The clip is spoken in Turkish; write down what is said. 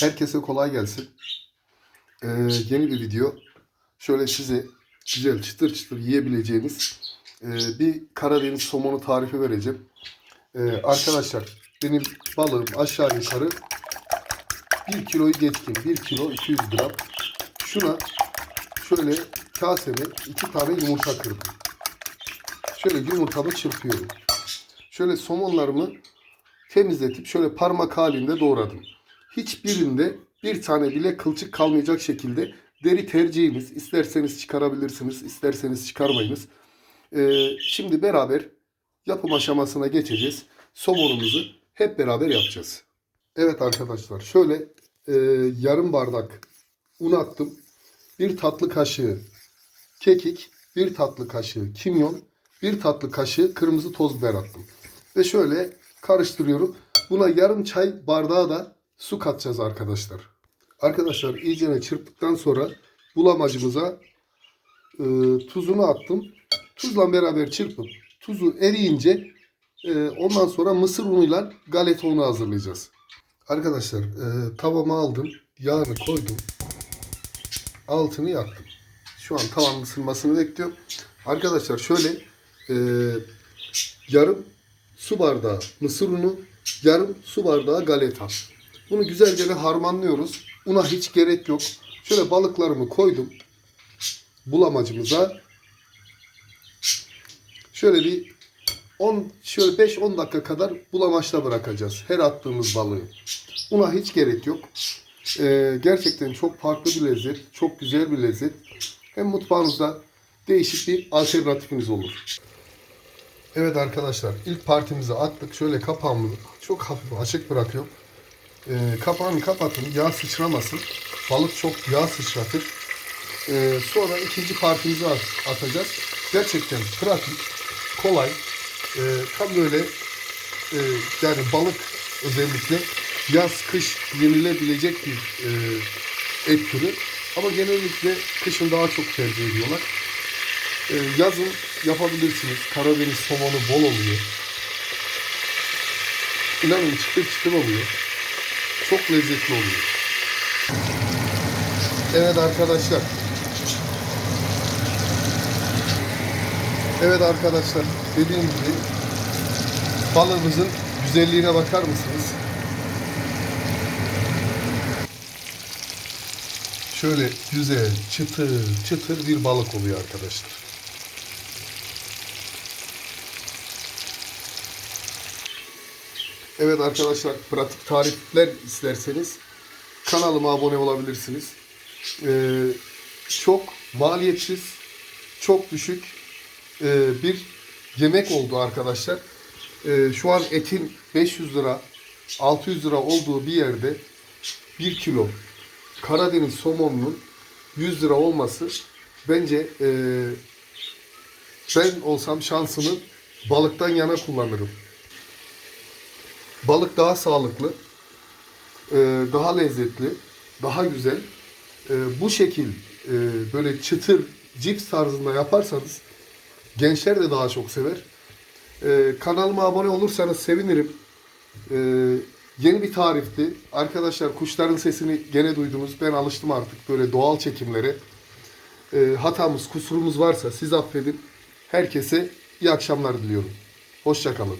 Herkese kolay gelsin. Ee, yeni bir video. Şöyle size güzel çıtır çıtır yiyebileceğiniz e, bir Karadeniz somonu tarifi vereceğim. Ee, arkadaşlar benim balığım aşağı yukarı 1 kiloyu geçkin. 1 kilo 200 gram. Şuna şöyle kaseme 2 tane yumurta kırdım. Şöyle yumurtamı çırpıyorum. Şöyle somonlarımı temizletip şöyle parmak halinde doğradım. Hiçbirinde bir tane bile kılçık kalmayacak şekilde deri tercihiniz. İsterseniz çıkarabilirsiniz, isterseniz çıkarmayınız. Ee, şimdi beraber yapım aşamasına geçeceğiz. Somonumuzu hep beraber yapacağız. Evet arkadaşlar şöyle e, yarım bardak un attım. Bir tatlı kaşığı kekik, bir tatlı kaşığı kimyon, bir tatlı kaşığı kırmızı toz biber attım. Ve şöyle karıştırıyorum. Buna yarım çay bardağı da su katacağız arkadaşlar. Arkadaşlar iyicene çırptıktan sonra bulamacımıza e, tuzunu attım. Tuzla beraber çırpıp tuzu eriyince e, ondan sonra mısır unuyla galeta unu hazırlayacağız. Arkadaşlar e, tavama aldım. Yağını koydum. Altını yaktım. Şu an tavanın ısınmasını bekliyorum. Arkadaşlar şöyle e, yarım su bardağı mısır unu, yarım su bardağı galeta. Bunu güzelce de harmanlıyoruz. Una hiç gerek yok. Şöyle balıklarımı koydum. Bulamacımıza. Şöyle bir 10 şöyle 5-10 dakika kadar bulamaçta bırakacağız. Her attığımız balığı. Una hiç gerek yok. Ee, gerçekten çok farklı bir lezzet. Çok güzel bir lezzet. Hem mutfağınızda değişik bir alternatifiniz olur. Evet arkadaşlar ilk partimizi attık. Şöyle kapağımı çok hafif açık bırakıyorum. Ee, kapağını kapatın. Yağ sıçramasın. Balık çok yağ sıçratır. Ee, sonra ikinci at- atacağız. Gerçekten pratik, kolay. Ee, tam böyle e, yani balık özellikle yaz kış yenilebilecek bir e, et türü. Ama genellikle kışın daha çok tercih ediyorlar. Ee, yazın yapabilirsiniz. Karadeniz somonu bol oluyor. İnanın çıtır çıtır oluyor. Çok lezzetli oluyor. Evet arkadaşlar. Evet arkadaşlar dediğim gibi balığımızın güzelliğine bakar mısınız? Şöyle güzel, çıtır çıtır bir balık oluyor arkadaşlar. Evet arkadaşlar pratik tarifler isterseniz kanalıma abone olabilirsiniz. Ee, çok maliyetsiz, çok düşük e, bir yemek oldu arkadaşlar. Ee, şu an etin 500 lira, 600 lira olduğu bir yerde 1 kilo Karadeniz somonunun 100 lira olması bence e, ben olsam şansımı balıktan yana kullanırım. Balık daha sağlıklı, e, daha lezzetli, daha güzel. E, bu şekil e, böyle çıtır cips tarzında yaparsanız gençler de daha çok sever. Kanalıma abone olursanız sevinirim. Yeni bir tarifti. Arkadaşlar kuşların sesini gene duydunuz. Ben alıştım artık böyle doğal çekimlere. Hatamız, kusurumuz varsa siz affedin. Herkese iyi akşamlar diliyorum. Hoşçakalın.